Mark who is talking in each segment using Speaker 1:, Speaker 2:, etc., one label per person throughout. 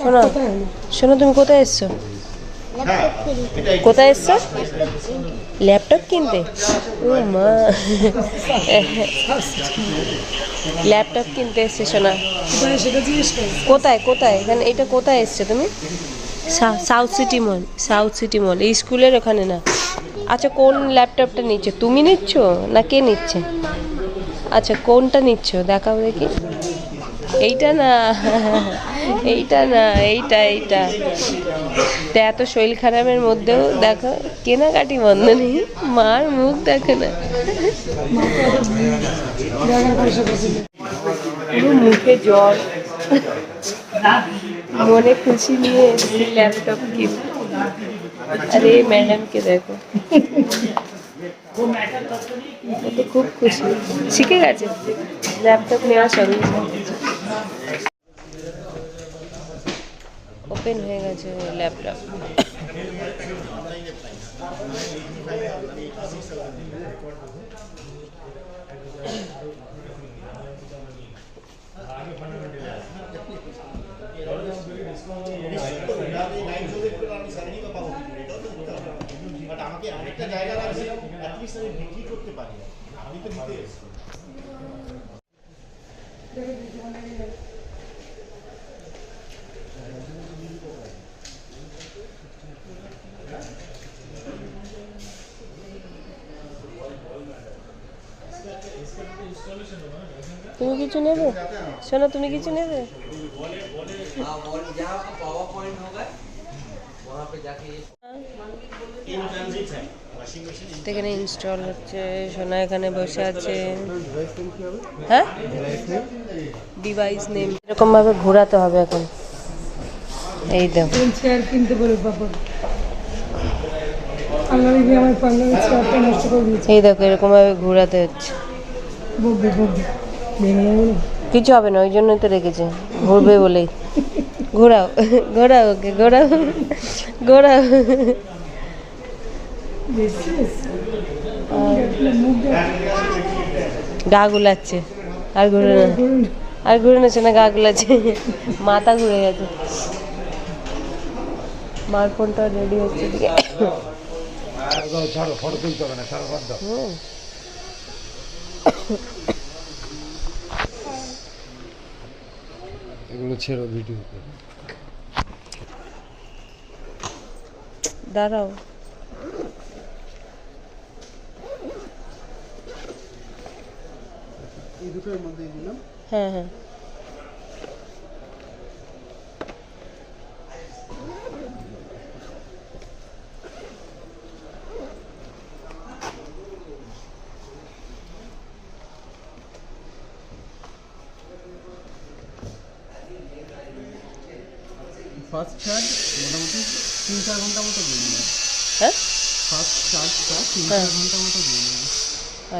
Speaker 1: শোনো শোনো তুমি কোথায় এসছো? কোথায় এসছো? ল্যাপটপ কিনতে? ও মা। ল্যাপটপ কিনতে এসছে শোনা। কোথায় কোথায়? এখানে এটা কোথায় এসছে তুমি? South City mall South City mall এই স্কুলের ওখানে না? আচ্ছা কোন ল্যাপটপটা নিচ্ছ? তুমি নিচ্ছ না কে নিচ্ছে? আচ্ছা কোনটা নিচ্ছ? দেখাও দেখি। এইটা না এইটা না এইটা এইটা। তা এত শরীর খারাপের মধ্যেও দেখো কেনাকাটি বন্ধ নেই। মার মুখ দেখে না। পুরো মুখে জল। মনে খুশি নিয়ে এসেছি ল্যাপটপ কিনতে আরে ম্যাডামকে দেখো। তো খুব খুশি। শিখে গেছে। ল্যাপটপ নেওয়ার সঙ্গে ওপেন হয়ে গেছে ল্যাপটপ
Speaker 2: বাট আমাকে অনেকটা জায়গা লাগছে অ্যাটলিস্ট আমি বিক্রি করতে পারি আমি তো নিতে এসেছি
Speaker 1: তুমি কিছু নেবে? শোনো তুমি কিছু নেবে?
Speaker 2: হ্যাঁ।
Speaker 1: এখানে ইনস্টল হচ্ছে সোনা এখানে বসে আছে। হ্যাঁ? ডিভাইস নেম এরকম ভাবে ঘোরাতে হবে এখন। এই দেখো।
Speaker 3: চেয়ার কিনতে বলে বাবা।
Speaker 1: এই দেখো এরকম ভাবে ঘোরাতে হচ্ছে। কিছু হবে না ওই জন্যই তো রেখেছে। ঘুরবে বলেই। ঘোরাও ঘোরাও ওকে ঘোরাও ঘোরাও। গা গুলাচ্ছে আর ঘুরে না। আর ঘুরে না গা গুলাচ্ছে। মাথা ঘুরে গেছে। মার ফোনটা রেডি হচ্ছে দিকে
Speaker 4: ছাড়ো ফটো তুলতে হবে না ছাড়ো বাদ এগুলো ছেড়ো ভিডিও
Speaker 1: দাঁড়াও।
Speaker 4: এই দুটোর মধ্যে দিলাম।
Speaker 1: হ্যাঁ হ্যাঁ।
Speaker 4: ফার্স্ট চার্জ মোটামুটি তিন চার ঘণ্টা মতো দিয়ে নেবে।
Speaker 1: হ্যাঁ?
Speaker 4: ফার্স্ট চার্জটা তিন
Speaker 1: হ্যাঁ।
Speaker 4: চার ঘণ্টা মতো দিয়ে নেবে।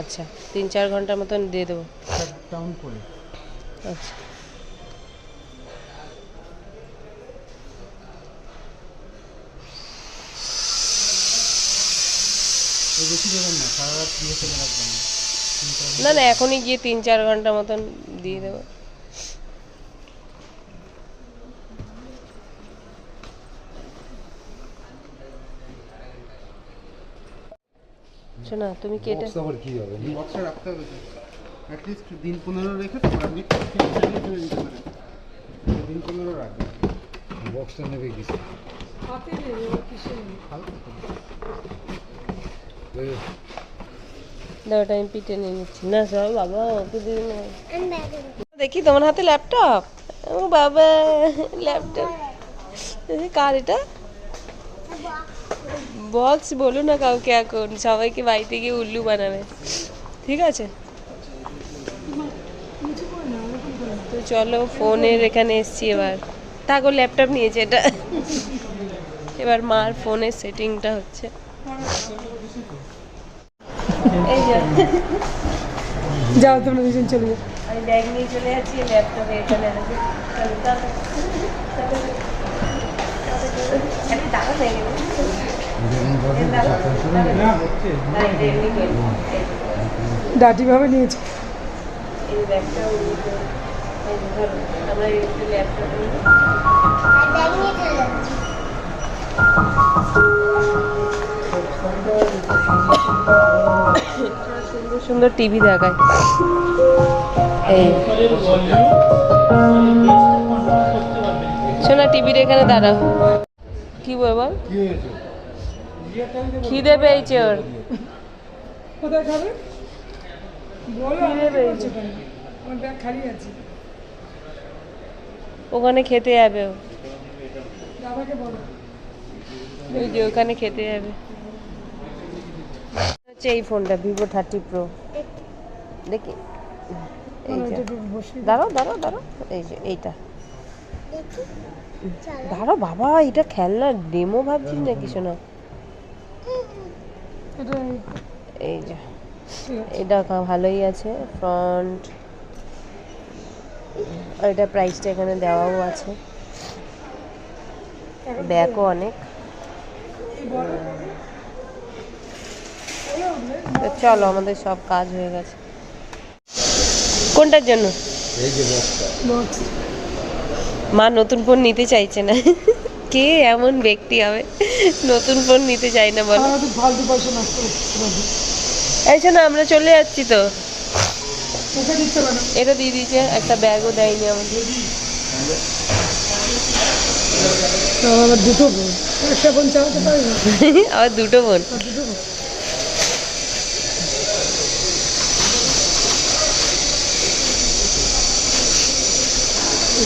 Speaker 1: আচ্ছা তিন চার ঘণ্টার মতন দিয়ে দেবো।
Speaker 4: ডাউন করে।
Speaker 1: আচ্ছা।
Speaker 4: বেশি দেবেন না সারা রাত দিয়ে ফেলে রাখবেন। না তিন চার
Speaker 1: না না এখনই গিয়ে তিন চার ঘণ্টা মতন দিয়ে দেবো। শোনা তুমি কেটে
Speaker 4: বক্স আবার কি হবে? বক্সটা রাখতে হবে অ্যাটলিস্ট দিন পনেরো রেখে আপনি দিতে পারেন দিন পনেরো রাখবেন বক্সটা নেবে কিছু
Speaker 3: হাতে নেবে কিসে
Speaker 1: নিয়ে নিচ্ছি। না সব বাবা ওকে দেখি তোমার হাতে ল্যাপটপ ও বাবা ল্যাপটপ কার এটা? বক্স বলো না কাউকে এখন সবাইকে বাড়িতে গিয়ে উল্লু বানাবে। ঠিক আছে? তো চলো ফোনের এখানে এসছি এবার। তাকে ল্যাপটপ নিয়েছে এটা। এবার মার ফোনের সেটিংটা হচ্ছে।
Speaker 3: যাও তোমরা দুজন চলে যাও।
Speaker 1: আমি ব্যাগ নিয়ে চলে যাচ্ছি ল্যাপটপে এখানে রেখে। ডাটি
Speaker 3: ভাবে নিয়েছে
Speaker 1: সুন্দর সুন্দর টিভি দেখায়। শোনা সোনা টিভির এখানে দাঁড়াও। কি বল বল খিদে পেয়েছে ওর।
Speaker 3: কোথায় খাবে? খালি আছে।
Speaker 1: ওখানে খেতে যাবে ও। ওই যে ওখানে খেতে যাবে। হচ্ছে এই ফোনটা ভিভো থার্টি প্রো। দেখি। দাঁড়াও দাঁড়াও দাঁড়াও। এই যে এইটা। দাঁড়াও বাবা এটা খেলনা ডেমো ভাবছিস নাকি শোনা
Speaker 3: এটা
Speaker 1: এই। যে এটা ভালোই আছে ফ্রন্ট আর এটা প্রাইসটা এখানে দেওয়াও আছে। ব্যাকও অনেক। চলো আমাদের সব কাজ হয়ে গেছে। কোনটার জন্য?
Speaker 5: এই যে বক্সটা
Speaker 3: বক্স।
Speaker 1: মা নতুন ফোন নিতে চাইছে না। কে এমন ব্যক্তি হবে? নতুন ফোন নিতে চাই না বলো। এই না আমরা চলে যাচ্ছি তো। এটা দিয়ে দিয়েছে একটা ব্যাগও দেয়নি আমাকে।
Speaker 3: আবার দুটো বোন।
Speaker 1: আবার দুটো বোন
Speaker 3: আর দুটো বোন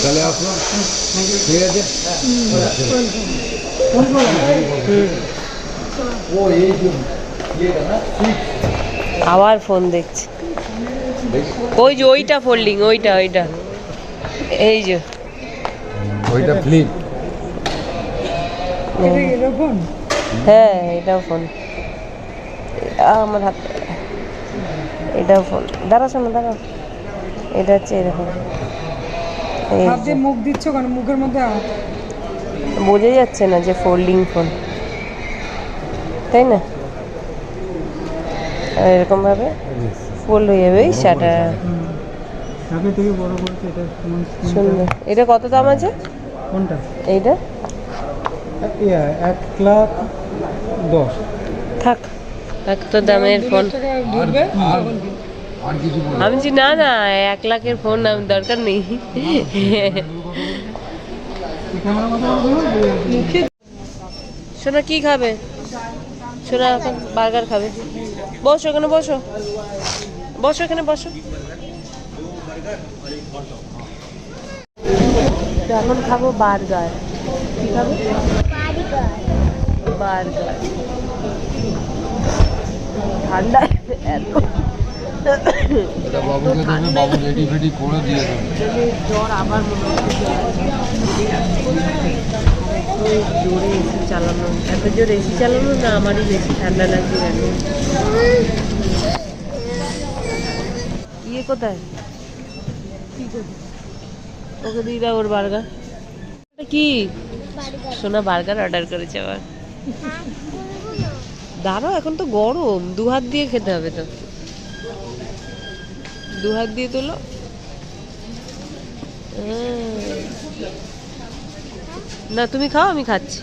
Speaker 5: তাহলে আসুন ঠিক আছে?
Speaker 1: আবার ফোন দেখছি। ওই যে ওইটা ফোল্ডিং ওইটা ওইটা। এই যে।
Speaker 5: ওইটা ফ্লিপ
Speaker 1: হ্যাঁ এটাও ফোন। আমার হাত এটাও ফোন। দাঁড়া শোনো দাঁড়াও। এটা হচ্ছে এরকম।
Speaker 3: হাত
Speaker 1: যে।
Speaker 3: দিয়ে মুখ দিচ্ছ কেন? মুখের মধ্যে হাত
Speaker 1: বোঝা যাচ্ছে না যে ফোল্ডিং ফোন তাই না? আর এরকম ভাবে ফোল্ড হয়ে যাবে এই
Speaker 4: করেছে এটা
Speaker 1: সুন্দর। এটা কত দাম আছে?
Speaker 4: কোনটা?
Speaker 1: এইটা?
Speaker 4: এক লাখ দশ।
Speaker 1: থাক। এক তো দামের ফোন আমি বলছি, না না, এক লাখের ফোন আমার দরকার নেই। সোনা, কি খাবে? সোনা, এখন বার্গার খাবে। বসো এখানে, বসো। বসো এখানে, বসো। এখন খাব বার্গার কি খাবে? বার্গার ঠান্ডা। এত
Speaker 5: বাবুকে বাবু রেডি ফেডি করে দিয়ে
Speaker 1: জ্বর আবার মনে জোরে এসি চালানো এত জোরে এসি চালানো না আমারই বেশি ঠান্ডা লাগছে ইয়ে কোথায় ওকে ওর বার্গার কি সোনা বার্গার অর্ডার করেছে আবার দাঁড়াও, এখন তো গরম। দু হাত দিয়ে খেতে হবে তো। দু হাত দিয়ে তোলো। না, তুমি খাও, আমি খাচ্ছি।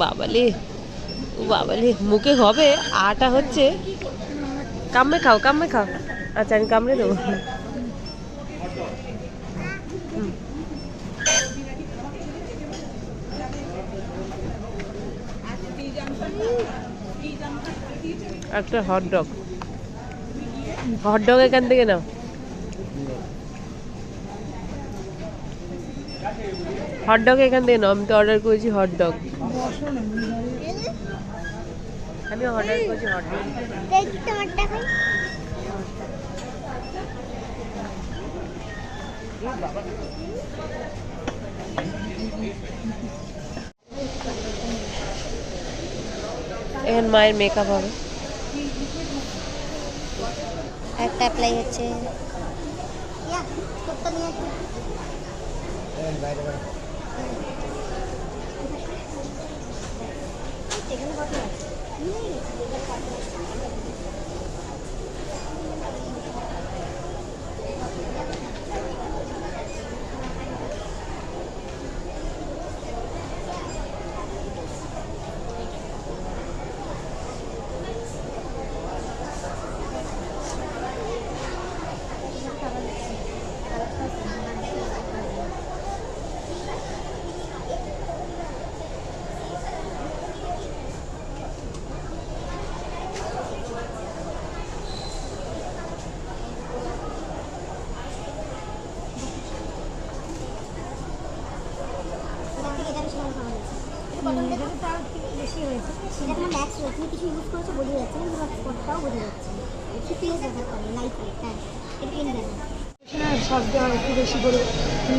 Speaker 1: বাবালে বাবালে, মুখে হবে, আটা হচ্ছে। কামড়ে খাও কামড়ে খাও। আচ্ছা আমি কামড়ে দেবো। হুম। একটা হট ডগ হট ডগ এখান থেকে নাও। হট ডগ এখান থেকে নাও আমি তো অর্ডার করেছি হট ডগ আমি অর্ডার করেছি হট ডগ
Speaker 6: দেখি তোমারটা
Speaker 1: এখন মায়ের মেকআপ হবে।
Speaker 6: একটা অ্যাপ্লাই হচ্ছে। এখানে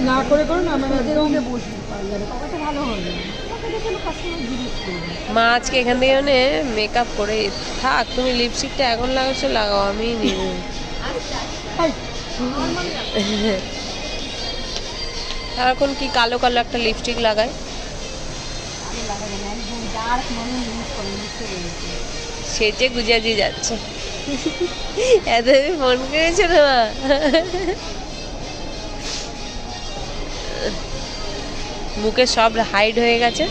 Speaker 6: না করে
Speaker 3: না
Speaker 1: মা আজকে এখান থেকে মানে মেকআপ করে, থাক, তুমি লিপস্টিকটা এখন লাগাচ্ছো, লাগাও, আমি নিব। সারাক্ষণ কি কালো কালো একটা লিপস্টিক লাগায়? সেজে গুজাজি যাচ্ছে। এত আমি ফোন করেছ না মা মুখে সব হাইড হয়ে গেছে।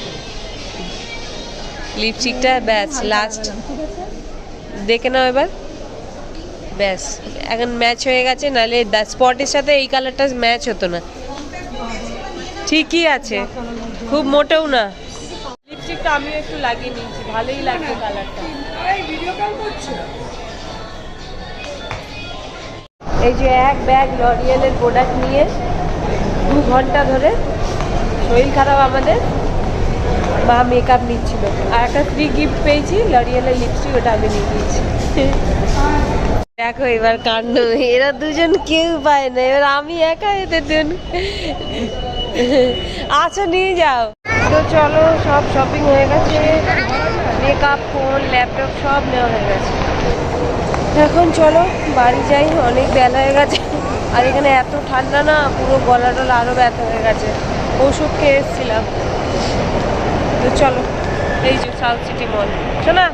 Speaker 1: লিপস্টিকটা ব্যাস লাস্ট দেখে নাও এবার। ব্যাস এখন ম্যাচ হয়ে গেছে নাহলে স্পটের সাথে এই কালারটা ম্যাচ হতো না। ঠিকই আছে। খুব মোটেও না। লিপস্টিকটা আমি একটু লাগিয়ে নিয়েছি ভালোই লাগছে কালারটা
Speaker 3: এই ভিডিও কল করছ?
Speaker 1: এই যে এক ব্যাগ লরিয়েলের প্রোডাক্ট নিয়ে দু ঘণ্টা ধরে শরীর খারাপ আমাদের মা মেকআপ নিচ্ছিল। আর একটা ফ্রি গিফট পেয়েছি লরিয়েলের লিপস্টিক ওটা আমি নিয়ে দিয়েছি দেখো এবার কাণ্ড এরা দুজন কেউ পায় না এবার আমি একা এদের দুজন আচ্ছা নিয়ে যাও। তো চলো, সব শপিং হয়ে গেছে। মেকআপ ফোন ল্যাপটপ সব নেওয়া হয়ে গেছে। এখন চলো, বাড়ি যাই, অনেক বেলা হয়ে গেছে। আর এখানে এত ঠান্ডা না, পুরো গলা টলা আরও ব্যথা হয়ে গেছে। ওষুধ খেয়ে এসেছিলাম। তো চলো, এই যে সাউথ সিটি মল শোনা?